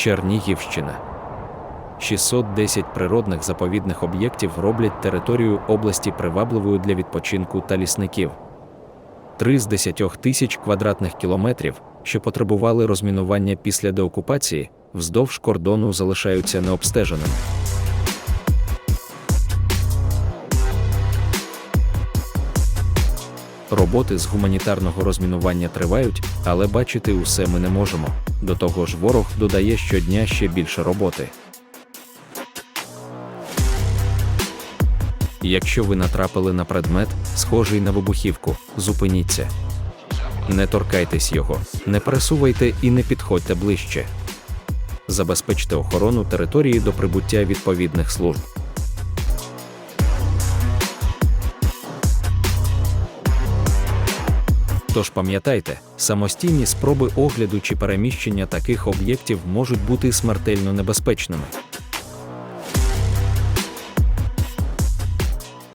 Чернігівщина. 610 природних заповідних об'єктів роблять територію області привабливою для відпочинку та лісників. Три з 10 тисяч квадратних кілометрів, що потребували розмінування після деокупації, вздовж кордону залишаються необстеженими. Роботи з гуманітарного розмінування тривають, але бачити усе ми не можемо. До того ж, ворог додає щодня ще більше роботи. Якщо ви натрапили на предмет, схожий на вибухівку, зупиніться. Не торкайтесь його, не пересувайте і не підходьте ближче. Забезпечте охорону території до прибуття відповідних служб. Тож пам'ятайте, самостійні спроби огляду чи переміщення таких об'єктів можуть бути смертельно небезпечними.